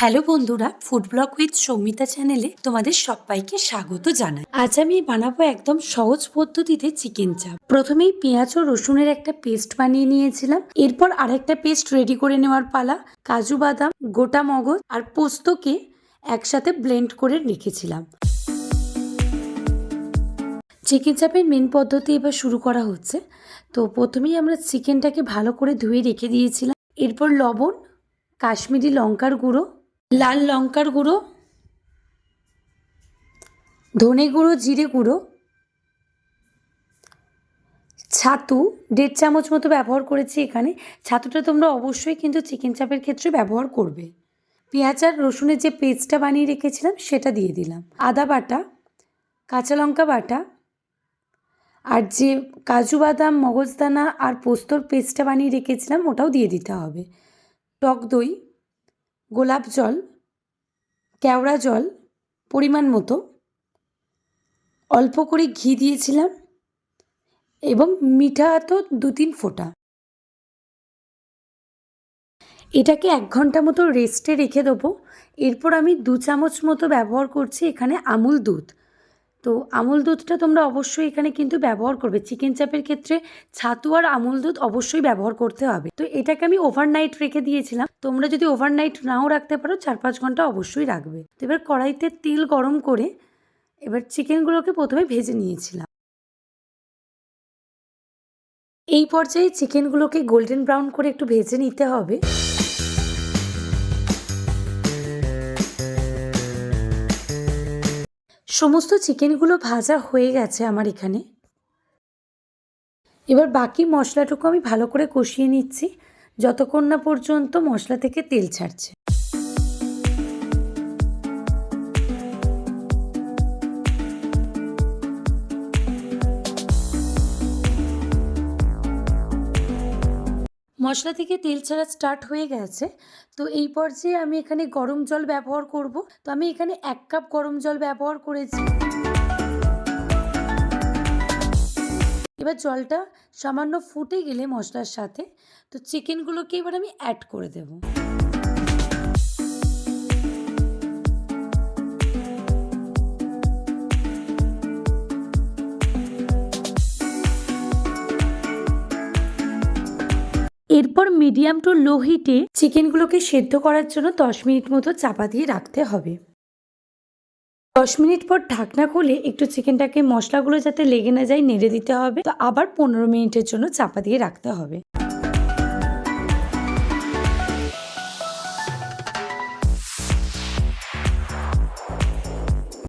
Hello বন্ধুরা food blog with Soumita চ্যানেলে তোমাদের সবাইকে স্বাগত জানাই। আজ আমি বানাবো একদম সহজ পদ্ধতিতে চিকেন চাপ। প্রথমেই পেঁয়াজ ও রসুনের একটা পেস্ট বানিয়ে নিয়েছিলাম। এরপর আরেকটা পেস্ট রেডি করে নেওয়ার পালা, কাজু বাদাম, গোটা মগজ আর পোস্তকে একসাথে ব্লেন্ড করে রেখেছিলাম। চিকেন চাপের মেন পদ্ধতি এবার শুরু করা হচ্ছে। তো প্রথমেই আমরা চিকেনটাকে ভালো করে ধুয়ে রেখে দিয়েছিলাম। এরপর লবণ, কাশ্মীরি লঙ্কার গুঁড়ো লাল লঙ্কার গুঁড়ো, ধনে গুঁড়ো, জিরে গুঁড়ো, ছাতু, দেড় চামচ মতো ব্যবহার করেছি এখানে। ছাতুটা তোমরা অবশ্যই কিন্তু চিকেন চাপের ক্ষেত্রে ব্যবহার করবে। পেঁয়াজ আর রসুনের যে পেস্টটা বানিয়ে রেখেছিলাম, সেটা দিয়ে দিলাম। আদা বাটা, কাঁচা লঙ্কা বাটা আর যে কাজু বাদাম, মগজদানা আর পোস্তর পেস্টটা বানিয়ে রেখেছিলাম, ওটাও দিয়ে দিতে হবে। টক দই গোলাপ জল, কেওড়া জল, পরিমাণ মতো। অল্প করে ঘি দিয়েছিলাম এবং মিঠা তো দু তিন ফোঁটা। এটাকে এক ঘণ্টা মতো রেস্টে রেখে দেবো। এরপর আমি দু চামচ মতো ব্যবহার করছি এখানে আমুল দুধ। তো আমুল দুধটা তোমরা অবশ্যই এখানে কিন্তু ব্যবহার করবে। চিকেন চাপের ক্ষেত্রে ছাতু আর আমুল দুধ অবশ্যই ব্যবহার করতে হবে। তো এটাকে আমি ওভারনাইট রেখে দিয়েছিলাম। তোমরা যদি ওভারনাইট নাও রাখতে পারো চার পাঁচ ঘণ্টা অবশ্যই রাখবে। তো এবার কড়াইতে তেল গরম করে এবার চিকেনগুলোকে প্রথমে ভেজে নিয়েছিলাম। এই পর্যায়ে চিকেনগুলোকে গোল্ডেন ব্রাউন করে একটু ভেজে নিতে হবে। সমস্ত চিকেনগুলো ভাজা হয়ে গেছে আমার এখানে। এবার বাকি মশলাটুকু আমি ভালো করে কষিয়ে নিচ্ছি, যতক্ষণ না পর্যন্ত মশলা থেকে তেল ছাড়ছে। মশলা থেকে তেল ছাড়া স্টার্ট হয়ে গেছে। তো এই পর্যায়ে আমি এখানে গরম জল ব্যবহার করব। তো আমি এখানে এক কাপ গরম জল ব্যবহার করেছি। এবার জলটা সামান্য ফুটে গেলে মশলার সাথে। তো চিকেনগুলোকে এবার আমি অ্যাড করে দেব। এরপর মিডিয়াম টু লো হিটে চিকেনগুলোকে সেদ্ধ করার জন্য দশ মিনিট মতো চাপা দিয়ে রাখতে হবে। দশ মিনিট পর ঢাকনা খুলে একটু চিকেনটাকে মশলাগুলো যাতে লেগে না যায়, নেড়ে দিতে হবে। তো আবার পনেরো মিনিটের জন্য চাপা দিয়ে রাখতে হবে।